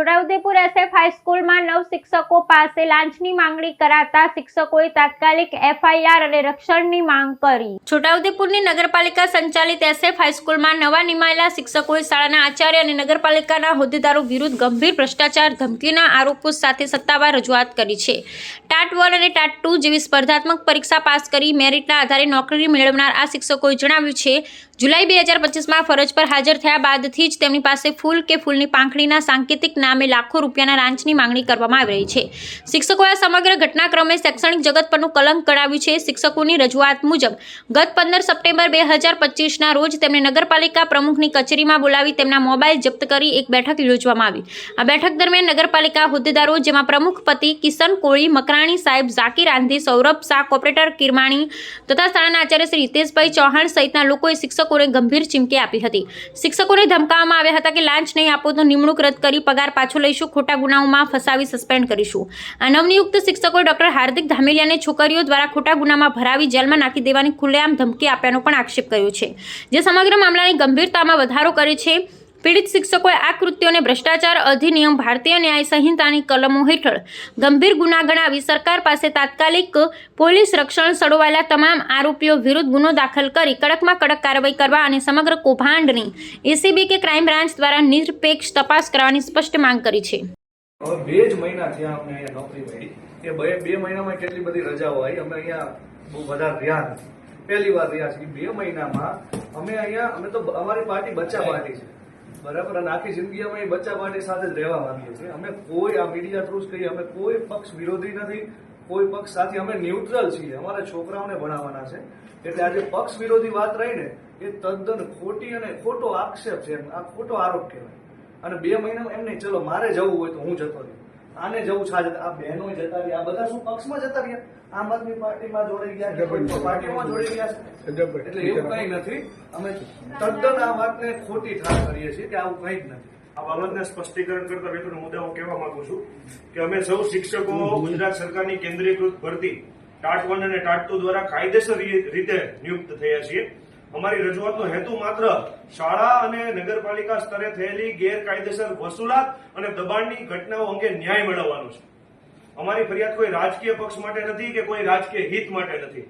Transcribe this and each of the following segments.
Chhota Udepur SF હાઈસ્કૂલમાં નવ શિક્ષકો પાસે લાંચની માંગણી કરાતા શિક્ષકોએ તાત્કાલિક એફઆઈઆર અને રક્ષણની માંગ કરી. છોટાઉદેપુરની નગરપાલિકા સંચાલિત એસએફ હાઈસ્કૂલમાં નવા નિમાયેલા શિક્ષકોએ શાળાના આચાર્ય અને નગરપાલિકાના હોદ્દેદારો વિરુદ્ધ ગંભીર ભ્રષ્ટાચાર ધમકીના આરોપો સાથે સત્તાવાર રજૂઆત કરી છે. ટાટ વન અને ટાટ ટુ જેવી સ્પર્ધાત્મક પરીક્ષા પાસ કરી મેરિટના આધારે નોકરી મેળવનાર આ શિક્ષકોએ જણાવ્યું છે જુલાઈ બે હજાર પચીસમાં ફરજ પર હાજર થયા બાદથી જ તેમની પાસે ફૂલ કે ફૂલની પાંખડીના સાંકેતિક નામે લાખો રૂપિયાના લાંચની માંગણી કરવામાં આવી રહી છે. શિક્ષકોએ સમગ્ર ઘટનાક્રમે શૈક્ષણિક જગત પરનું કલંક કરાવ્યું છે. શિક્ષકોની રજૂઆત મુજબ, ગત પંદર સપ્ટેમ્બર બે હજાર પચીસના રોજ તેમને નગરપાલિકા પ્રમુખની કચેરીમાં બોલાવી તેમના મોબાઈલ જપ્ત કરી એક બેઠક યોજવામાં આવી. આ બેઠક દરમિયાન નગરપાલિકા હોદ્દેદારો જેમાં પ્રમુખ પતિ કિશન કોળી, મકરાણી સાહેબ ઝાકીર આંધી, સૌરભ શાહ કોપરેટર કિરમાણી તથા શાળાના આચાર્ય શ્રી હિતેશભાઈ ચૌહાણ સહિતના લોકોએ શિક્ષકોને ગંભીર ચીમકી આપી હતી. શિક્ષકોને ધમકાવવામાં આવ્યા હતા કે લાંચ નહીં આપો તો નિમણૂક રદ કરી પગાર પાછો લઈશું, ખોટા ગુનાઓમાં ફસાવી સસ્પેન્ડ કરીશું. આ નવનિયુક્ત શિક્ષકો ડોક્ટર હાર્દિક ધામેલિયાને છોકરીઓ દ્વારા ખોટા ગુનામાં ભરાવી જેલમાં નાખી દેવાની ખુલ્લેઆમ ધમકી આપ્યાનો પણ આક્ષેપ કર્યો છે. જે સમગ્ર મામલાની ગંભીરતામાં વધારો કરે છે પીડિત શિક્ષકોએ આ કૃત્યોને ભ્રષ્ટાચાર અધિનિયમ, ભારતીય ન્યાય સંહિતાની કલમો હેઠળ ગંભીર ગુના ગણાવી સરકાર પાસે તાત્કાલિક પોલીસ રક્ષણ સડોવાયેલા તમામ આરોપીઓ વિરુદ્ધ ગુનો દાખલ કરી કડકમાં કડક કાર્યવાહી કરવા અને સમગ્ર કૌભાંડની એસીબી કે ક્રાઇમ બ્રાન્ચ દ્વારા નિરપેક્ષ તપાસ કરવાની સ્પષ્ટ માંગ કરી છે. બે જ મહિના થયા અમને અહીંયા નોકરી મળી. એ બે બે મહિનામાં કેટલી બધી રજાઓ આવી? અમે અહીંયા બહુ વધારે રહ્યા પહેલી વાર રહ્યા છીએ બે મહિનામાં અમે અહીંયા અમે તો અમારી પાર્ટી બચ્ચા પાર્ટી છે. બરાબર? અને આખી જિંદગી અમે બચ્ચા પાર્ટી સાથે જ રહેવા માંગીએ છીએ. અમે કોઈ આ મીડિયા થ્રુ જ કહીએ, અમે કોઈ પક્ષ વિરોધી નથી, કોઈ પક્ષ સાથે અમે ન્યુટ્રલ છીએ. અમારા છોકરાઓને ભણાવવાના છે. એટલે આજે પક્ષ વિરોધી વાત રહી ને, એ તદ્દન ખોટી અને ખોટો આક્ષેપ છે. આ ખોટો આરોપ કહેવાય. અને બે મહિનામાં એમ નહીં, ચલો મારે જવું હોય તો હું જતો રહ્યો આને જવું છે. આ બહેનો જતા રહ્યા. આ બધા શું પક્ષમાં જતા રહ્યા? આમ આદમી પાર્ટીમાં જોડાઈ ગયા પાર્ટીમાં જોડાઈ ગયા એટલે એવું કઈ નથી. અમે તદ્દન આ વાતને ખોટી ઠાર કરીએ છીએ કે આવું કઈ જ નથી. આ બાબતને સ્પષ્ટીકરણ કરતા મિત્રો મુદ્દા હું કહેવા માંગુ છું કે અમે સૌ શિક્ષકો ગુજરાત સરકારની કેન્દ્રીયકૃત ભરતી ટાટ વન અને ટાટ ટુ દ્વારા કાયદેસર રીતે નિયુક્ત થયા છીએ. અમારી રજૂઆતનો હેતુ માત્ર શાળા અને નગરપાલિકા સ્તરે થયેલી ગેરકાયદેસર વસૂલાત અને દબાણની ઘટનાઓ અંગે ન્યાય મેળવવાનો છે. અમારી ફરિયાદ કોઈ રાજકીય પક્ષ માટે નથી કે કોઈ રાજકીય હિત માટે નથી.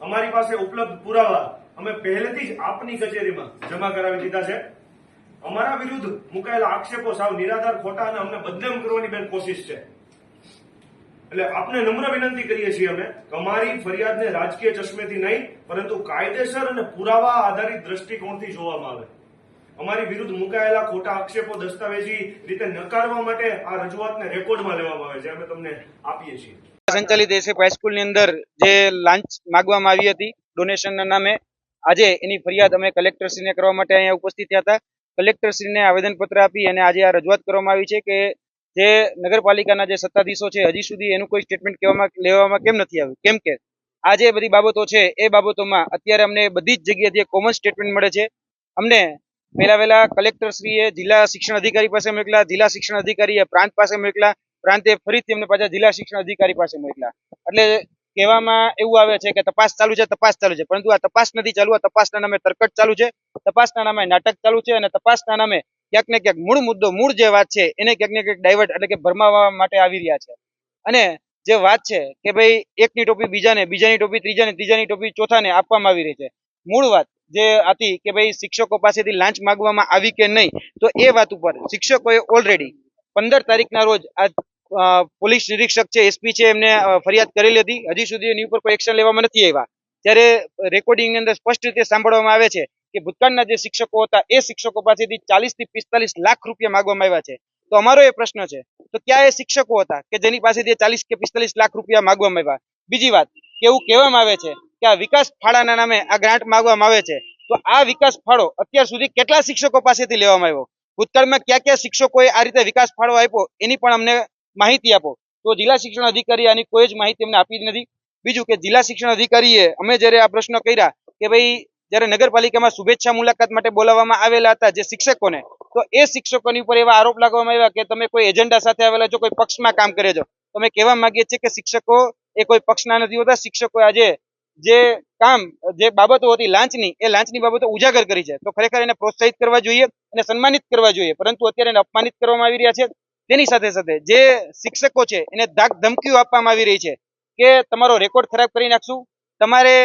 અમારી પાસે ઉપલબ્ધ પુરાવા અમે પહેલેથી જ આપની કચેરીમાં જમા કરાવી દીધા છે. અમારા વિરુદ્ધ મુકાયેલા આક્ષેપો સાવ નિરાધાર ખોટા અને અમને બદનામ કરવાની બેન કોશિશ છે. એટલે આપને નમ્ર વિનંતી કરીએ છીએ અમે કે અમારી ફરિયાદને રાજકીય ચશ્મેથી નહીં, પરંતુ કાયદેસર અને પુરાવા આધારિત દ્રષ્ટિકોણથી જોવામાં આવે. અમારી વિરુદ્ધ મુકાયેલા ખોટા આક્ષેપો દસ્તાવેજી રીતે નકારવા માટે આ રજૂઆતને રેકોર્ડમાં લેવામાં આવે છે, અમે તમને આપીએ છીએ. સંચાલિત એસએફ હાઈસ્કૂલની અંદર જે લાંચ માગવામાં આવી હતી, ડોનેશનના નામે, આજે એની ફરિયાદ અમે કલેક્ટરશ્રીને કરવા માટે અહીંયા ઉપસ્થિત થયા હતા. કલેક્ટરશ્રીને આવેદનપત્ર આપી અને આજે આ રજૂઆત કરવામાં આવી છે કે જે નગરપાલિકાના જે સત્તાધીશો છે, હજી સુધી એનું કોઈ સ્ટેટમેન્ટ કહેવામાં, લેવામાં કેમ નથી આવ્યું? કેમ કે આ જે બધી બાબતો છે, એ બાબતોમાં અત્યારે અમને બધી જ જગ્યાથી કોમન સ્ટેટમેન્ટ મળે છે. અમને પહેલા વહેલા કલેક્ટરશ્રીએ, જિલ્લા શિક્ષણ અધિકારી પાસે મોકલા જિલ્લા શિક્ષણ અધિકારીએ પ્રાંત પાસે મોકલા પ્રાંતે ફરીથી અમને પાછા જિલ્લા શિક્ષણ અધિકારી પાસે મોકલા એટલે કહેવામાં એવું આવે છે કે તપાસ ચાલુ છે, તપાસ ચાલુ છે. પરંતુ આ તપાસ નથી ચાલુ, આ તપાસના નામે તરકટ ચાલુ છે, તપાસના નામે નાટક ચાલુ છે અને તપાસના નામે ક્યાંક ને ક્યાંક મૂળ મુદ્દો, મૂળ જે વાત છે એને ક્યાંક ને ક્યાંક ડાયવર્ટ એટલે કે ભરમાવા માટે આવી રહ્યા છે. અને જે વાત છે કે ભાઈ એકની ટોપી બીજાને, બીજાની ટોપી ત્રીજાને, ત્રીજાની ટોપી ચોથાને આપવામાં આવી રહી છે. મૂળ વાત જે હતી કે ભાઈ શિક્ષકો પાસેથી લાંચ માંગવામાં આવી કે નહીં, તો એ વાત ઉપર શિક્ષકોએ ઓલરેડી પંદર તારીખના રોજ આ પોલીસ નિરીક્ષક છે, એસપી છે, એમને ફરિયાદ કરેલી હતી. હજી સુધી એની ઉપર કોઈ એક્શન લેવામાં નથી આવ્યા. ત્યારે રેકોર્ડિંગની અંદર સ્પષ્ટ રીતે સાંભળવામાં આવે છે કે ભૂતકાળના જે શિક્ષકો હતા, એ શિક્ષકો પાસેથી ચાલીસથી પિસ્તાલીસ લાખ રૂપિયા માગવામાં આવ્યા છે. તો અમારો એ પ્રશ્ન છે, તો ક્યાં એ શિક્ષકો હતા કે જેની પાસેથી ચાલીસ કે પિસ્તાલીસ લાખ રૂપિયા માગવામાં આવ્યા? બીજી વાત, કે એવું કહેવામાં આવે છે કે આ વિકાસ ફાળાના નામે આ ગ્રાન્ટ માંગવામાં આવે છે, તો આ વિકાસ ફાળો અત્યાર સુધી કેટલા શિક્ષકો પાસેથી લેવામાં આવ્યો? ભૂતકાળમાં કયા કયા શિક્ષકોએ આ રીતે વિકાસ ફાળો આપ્યો, એની પણ અમને માહિતી આપો. તો જિલ્લા શિક્ષણ અધિકારી આની કોઈ જ માહિતી અમને આપી નથી. બીજું કે જિલ્લા શિક્ષણ અધિકારીએ અમે જ્યારે આ પ્રશ્ન કર્યા કે ભાઈ જ્યારે નગરપાલિકામાં શુભેચ્છા મુલાકાત માટે બોલાવવામાં આવેલા હતા જે શિક્ષકોને, તો એ શિક્ષકોની ઉપર એવા આરોપ લાગવામાં આવ્યા કે તમે કોઈ એજન્ડા સાથે આવેલા છો, કોઈ પક્ષમાં કામ કરે છો. તમે કહેવા માંગીએ છીએ કે શિક્ષકો એ કોઈ પક્ષના નથી હોતા. શિક્ષકો આજે જે કામ, જે બાબતો હતી લાંચની, એ લાંચની બાબતો ઉજાગર કરી છે. તો ખરેખર એને પ્રોત્સાહિત કરવા જોઈએ અને સન્માનિત કરવા જોઈએ. પરંતુ અત્યારે એને અપમાનિત કરવામાં આવી રહ્યા છે. તેની સાથે સાથે જે શિક્ષકો છે, એને ધાક ધમકીઓ આપવામાં આવી રહી છે કે તમારો રેકોર્ડ ખરાબ કરી નાખશું. તમારે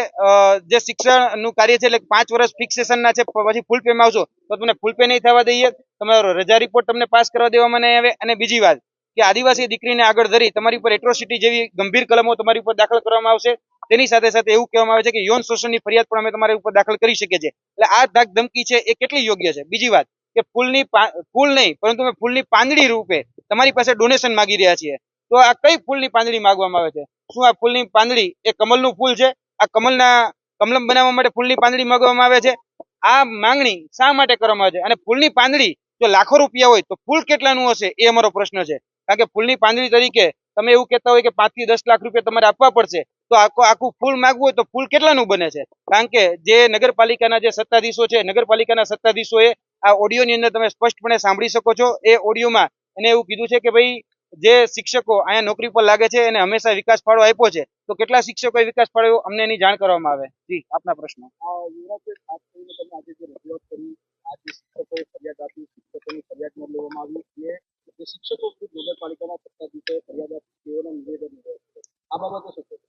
જે શિક્ષણનું કાર્ય છે, એટલે પાંચ વર્ષ ફિક્સેશનના છે પછી ફૂલ પેમાં આવશો, તો તમને ફૂલ પે નહીં થવા દઈએ. તમારો રજા રિપોર્ટ તમને પાસ કરવા દેવામાં નહીં આવે. અને બીજી વાત કે આદિવાસી દીકરીને આગળ ધરી તમારી ઉપર એટ્રોસિટી જેવી ગંભીર કલમો તમારી ઉપર દાખલ કરવામાં આવશે. તેની સાથે સાથે એવું કહેવામાં આવે છે કે યૌન શોષણની ફરિયાદ પણ અમે તમારી ઉપર દાખલ કરી શકીએ છીએ. એટલે આ ધાક ધમકી છે એ કેટલી યોગ્ય છે? બીજી વાત કે ફૂલની ફૂલ નહીં, પરંતુ અમે ફૂલની પાંદડી રૂપે તમારી પાસે ડોનેશન માંગી રહ્યા છીએ. તો આ કઈ ફૂલની પાંદડી માંગવામાં આવે છે? શું આ ફૂલની પાંદડી એ કમલનું ફૂલ છે? આ કમલના કમલમ બનાવવા માટે ફૂલની પાંદડી માંગવામાં આવે છે? આ માંગણી શા માટે કરવામાં આવે છે? અને ફૂલની પાંદડી જો લાખો રૂપિયા હોય તો ફૂલ કેટલાનું હશે? એ અમારો પ્રશ્ન છે. કારણ કે ફૂલની પાંદડી તરીકે તમે એવું કહેતા હોય કે પાંચથી દસ લાખ રૂપિયા તમારે આપવા પડશે, તો આખું આખું ફૂલ માગવું હોય તો ફૂલ કેટલાનું બને છે? કારણ કે જે નગરપાલિકાના જે સત્તાધીશો છે, નગરપાલિકાના સત્તાધીશોએ આ ઓડિયોની અંદર તમે સ્પષ્ટપણે સાંભળી શકો છો. એ ઓડિયોમાં એને એવું કીધું છે કે ભાઈ જે શિક્ષકો અહીંયા નોકરી પર લાગે છે એને હંમેશા વિકાસ ફાળો આપ્યો છે તો કેટલા શિક્ષકોએ વિકાસ ફાળો અમને એની જાણ કરવામાં આવે. જી આપના પ્રશ્નો.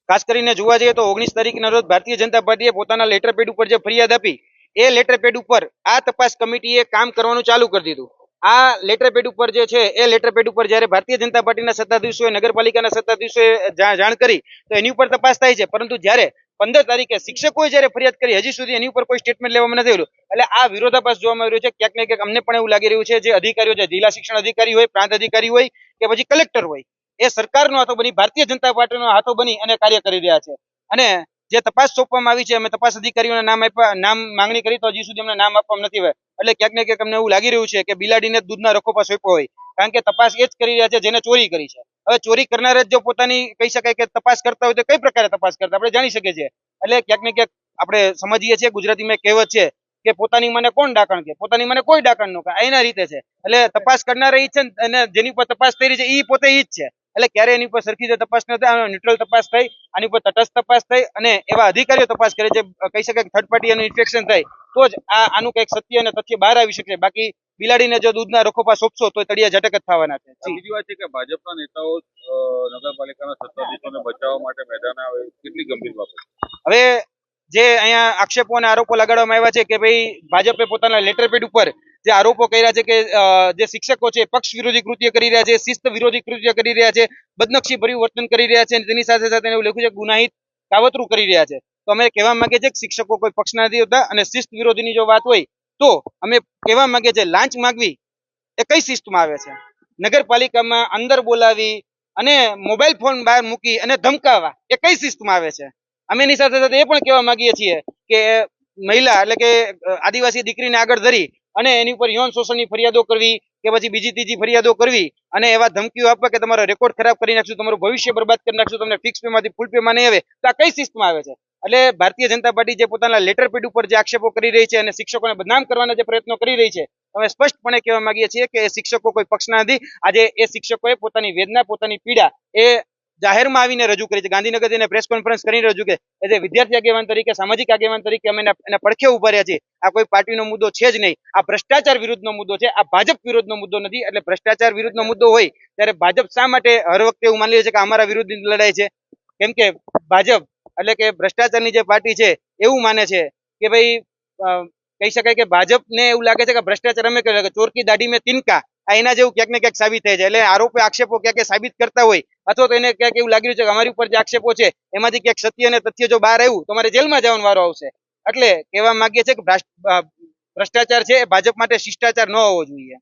ખાસ કરીને જોવા જઈએ તો ઓગણીસ તારીખના રોજ ભારતીય જનતા પાર્ટીએ પોતાના લેટર પેડ ઉપર જે ફરિયાદ આપી એ લેટર પેડ ઉપર આ તપાસ કમિટીએ કામ કરવાનું ચાલુ કરી દીધું. આ લેટર પેડ ઉપર જે છે, એ લેટર પેડ ઉપર જ્યારે ભારતીય જનતા પાર્ટીના સત્તાધીશોએ, નગરપાલિકાના સત્તાધીશોએ જાણ કરી, તો એની ઉપર તપાસ થાય છે. પરંતુ જ્યારે પંદર તારીખે શિક્ષકોએ જ્યારે ફરિયાદ કરી, હજી સુધી એની ઉપર કોઈ સ્ટેટમેન્ટ લેવામાં નથી આવ્યું. એટલે આ વિરોધાભાસ જોવામાં આવી રહ્યો છે. ક્યાંક ને ક્યાંક અમને પણ એવું લાગી રહ્યું છે જે અધિકારીઓ છે જિલ્લા શિક્ષણ અધિકારી હોય, પ્રાંત અધિકારી હોય કે પછી કલેક્ટર હોય, એ સરકારનો હાથો બની, ભારતીય જનતા પાર્ટીનો હાથો બની અને કાર્ય કરી રહ્યા છે. અને જે તપાસ સોંપવામાં આવી છે, અમે તપાસ અધિકારીઓના નામ આપ્યા, નામ માંગણી કરી તો હજી સુધી અમને નામ આપવામાં નથી આવ્યા. એટલે ક્યાંક ને ક્યાંક અમને એવું લાગી રહ્યું છે કે બિલાડીને દૂધના રખોપા સોંપ્યો હોય. કારણ કે તપાસ એ જ કરી રહ્યા છે જેને ચોરી કરી છે. હવે ચોરી કરનાર જ જો પોતાની કહી શકાય કે તપાસ કરતા હોય તો કઈ પ્રકારે તપાસ કરતા? આપણે જાણી શકીએ છીએ. એટલે ક્યાંક ને ક્યાંક આપણે સમજીએ છીએ, ગુજરાતીમાં કહેવત છે કે પોતાની મને કોણ ડાકણ કે? પોતાની મને કોઈ ડાકણ નો એના રીતે છે. એટલે તપાસ કરનાર ઈ છે ને, અને જેની ઉપર તપાસ થઈ રહી છે એ પોતે ઈ જ છે. એટલે ક્યારે એની ઉપર સરખી રીતે તપાસ ન થાય ન્યુટ્રલ તપાસ થઈ આની ઉપર તટસ્થ તપાસ થઈ અને એવા અધિકારીઓ તપાસ કરે છે કહી શકાય કે થર્ડ પાર્ટી એનું ઇન્ફેક્શન થાય તો જ આ આનું કંઈક સત્ય અને તથ્ય બહાર આવી શકે. બાકી બિલાડીને જો દૂધના રખોપા સોંપશો તો તળિયા ઝટક જ થવાના છે. બીજી વાત છે કે ભાજપના નેતાઓ નગરપાલિકાના સત્તાધીશોને બચાવવા માટે મેદાન આવે કેટલી ગંભીર બાબત હવે જે અહીંયા આક્ષેપો અને આરોપો લગાડવામાં આવ્યા છે કે ભાઈ ભાજપે પોતાના લેટર પેડ ઉપર જે આરોપો કર્યા છે કે જે શિક્ષકો છે પક્ષ વિરોધી કૃત્ય કરી રહ્યા છે, શિસ્ત વિરોધી કૃત્ય કરી રહ્યા છે બદનક્ષી ભર્યું વર્તન કરી રહ્યા છે અને તેની સાથે સાથે એવું લખ્યું છે ગુનાહિત કાવતરું કરી રહ્યા છે. તો અમે કહેવા માંગે છે કે શિક્ષકો કોઈ પક્ષના નથી હોતા અને શિસ્ત વિરોધીની જો વાત હોય તો અમે કહેવા માંગે છે લાંચ માંગવી એ કઈ શિસ્તમાં આવે છે? નગરપાલિકામાં અંદર બોલાવી અને મોબાઈલ ફોન બહાર મૂકી અને ધમકાવવા એ કઈ શિસ્તમાં આવે છે? અમે એની સાથે સાથે એ પણ કહેવા માંગીએ છીએ કે, મહિલા એટલે કે આદિવાસી દીકરીને આગળ ધરી અને એની ઉપર યૌન શોષણની ફરિયાદો કરવી કે પછી બીજી ત્રીજી ફરિયાદો કરવી અને એવા ધમકીઓ આપવા કે તમારો રેકોર્ડ ખરાબ કરી નાખશું, તમારું ભવિષ્ય બરબાદ કરી નાખશું, તમને ફિક્સ પેમાંથી ફૂલ પેમાં નહીં આવે, તો આ કઈ શિસ્તમાં આવે છે? એટલે ભારતીય જનતા પાર્ટી જે પોતાના લેટર પેડ ઉપર જે આક્ષેપો કરી રહી છે અને શિક્ષકોને બદનામ કરવાના જે પ્રયત્નો કરી રહી છે, અમે સ્પષ્ટપણે કહેવા માંગીએ છીએ કે એ શિક્ષકો કોઈ પક્ષના નથી. આજે એ શિક્ષકોએ પોતાની વેદના, પોતાની પીડા એ જાહેરમાં આવીને રજૂ કરી છે. ગાંધીનગર જઈને પ્રેસ કોન્ફરન્સ કરીને રજૂ કે એટલે વિદ્યાર્થી આગેવાન તરીકે, સામાજિક આગેવાન તરીકે અમે એના પડખે ઊભા રહ્યા છીએ. આ કોઈ પાર્ટીનો મુદ્દો છે જ નહીં. આ ભ્રષ્ટાચાર વિરુદ્ધનો મુદ્દો છે. આ ભાજપ વિરુદ્ધનો મુદ્દો નથી. એટલે ભ્રષ્ટાચાર વિરુદ્ધનો મુદ્દો હોય, ત્યારે ભાજપ શા માટે હર વખતે એવું માની લે છે કે અમારા વિરુદ્ધની લડાઈ છે? કેમ કે ભાજપ, એટલે કે ભ્રષ્ટાચારની જે પાર્ટી છે, એવું માને છે કે ભાઈ કહી શકાય કે ભાજપને એવું લાગે છે કે ભ્રષ્ટાચાર અમે કહ્યું કે ચોર દાઢી મેં તિનકા, આ એના જેવું ક્યાંક ને ક્યાંક સાબિત થાય છે. એટલે આરોપો, આક્ષેપો ક્યાંક સાબિત કરતા હોય અથવા તો એને ક્યાંક એવું લાગ્યું છે કે અમારી ઉપર જે આક્ષેપો છે એમાંથી ક્યાંક સત્ય અને તથ્ય જો બહાર આવ્યું તો મારે જેલમાં જવાનો વારો આવશે. એટલે કહેવા માંગીએ છીએ કે ભ્રષ્ટાચાર છે એ ભાજપ માટે શિષ્ટાચાર ન હોવો જોઈએ.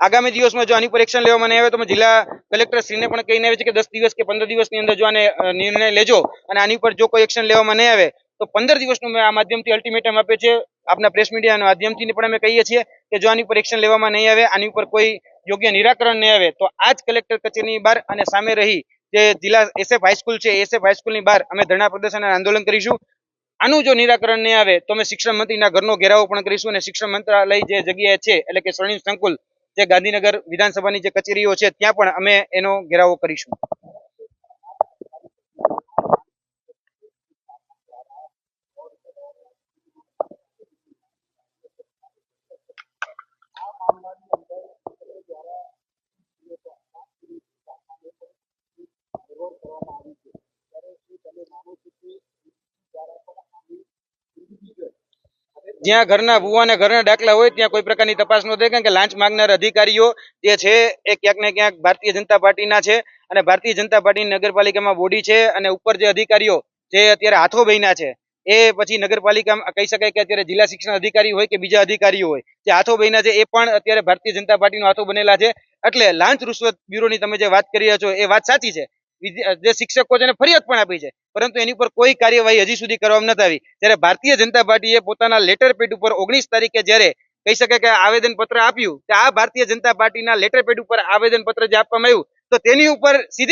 આગામી દિવસમાં જો આની પર એક્શન લેવામાં નહીં આવે તો જિલ્લા કલેક્ટર શ્રીને પણ કહીને આવે છે કે દસ દિવસ કે પંદર દિવસની અંદર જો આને નિર્ણય લેજો અને આની પર જો કોઈ એક્શન લેવામાં નહીં આવે તો પંદર દિવસનું મેં આ માધ્યમથી અલ્ટિમેટમ આપે છે આપના પ્રેસ મીડિયાના માધ્યમથી પણ અમે કહીએ છીએ કે જો આની પર એક્શન લેવામાં નહીં આવે આની ઉપર કોઈ યોગ્ય નિરાકરણ નહીં આવે તો આ જ કલેક્ટર કચેરીની બહાર અને સામે રહી જે જિલ્લા એસએફ હાઈસ્કૂલ છે એસએફ હાઈસ્કૂલની બહાર અમે ધરણા પ્રદર્શન અને આંદોલન કરીશું. આનું જો નિરાકરણ નહીં આવે તો અમે શિક્ષણ મંત્રીના ઘરનો ઘેરાવો પણ કરીશું અને શિક્ષણ મંત્રાલય જે જગ્યાએ છે, એટલે કે સ્વર્ણિમ સંકુલ, જે ગાંધીનગર વિધાનસભાની જે કચેરીઓ છે, ત્યાં પણ અમે એનો ઘેરાવો કરીશું. જ્યાં ઘરના ભૂવા અને ઘરના દાખલા હોય, ત્યાં કોઈ પ્રકારની તપાસ ન થાય, કારણ કે લાંચ માંગનાર અધિકારીઓ જે છે, એ ક્યાંક ને ક્યાંક ભારતીય જનતા પાર્ટીના છે અને ભારતીય જનતા પાર્ટીની નગરપાલિકામાં બોડી છે અને ઉપર જે અધિકારીઓ જે અત્યારે હાથો બન્યા છે, એ પછી નગરપાલિકામાં કહી શકાય કે અત્યારે જિલ્લા શિક્ષણ અધિકારી હોય કે બીજા અધિકારીઓ હોય, જે હાથો બન્યા છે, એ પણ અત્યારે ભારતીય જનતા પાર્ટીનો હાથો બનેલા છે. એટલે લાંચ રૂશ્વત બ્યુરોની તમે જે વાત કરી રહ્યા છો, એ વાત સાચી છે. જે શિક્ષકો છે ફરિયાદ પણ આપી છે. પરંતુ એની ઉપર કોઈ કાર્યવાહી હજી સુધી કરવામાં નથી આવી. ત્યારે ભારતીય જનતા પાર્ટીએ પોતાના લેટર પેડ ઉપર ઓગણીસ તારીખે જ્યારે કહી શકે કે આવેદન પત્ર આપ્યું, કે આ ભારતીય જનતા પાર્ટીના લેટર પેડ ઉપર આવેદન પત્ર જે આપવામાં આવ્યું, તો તેની ઉપર સીધી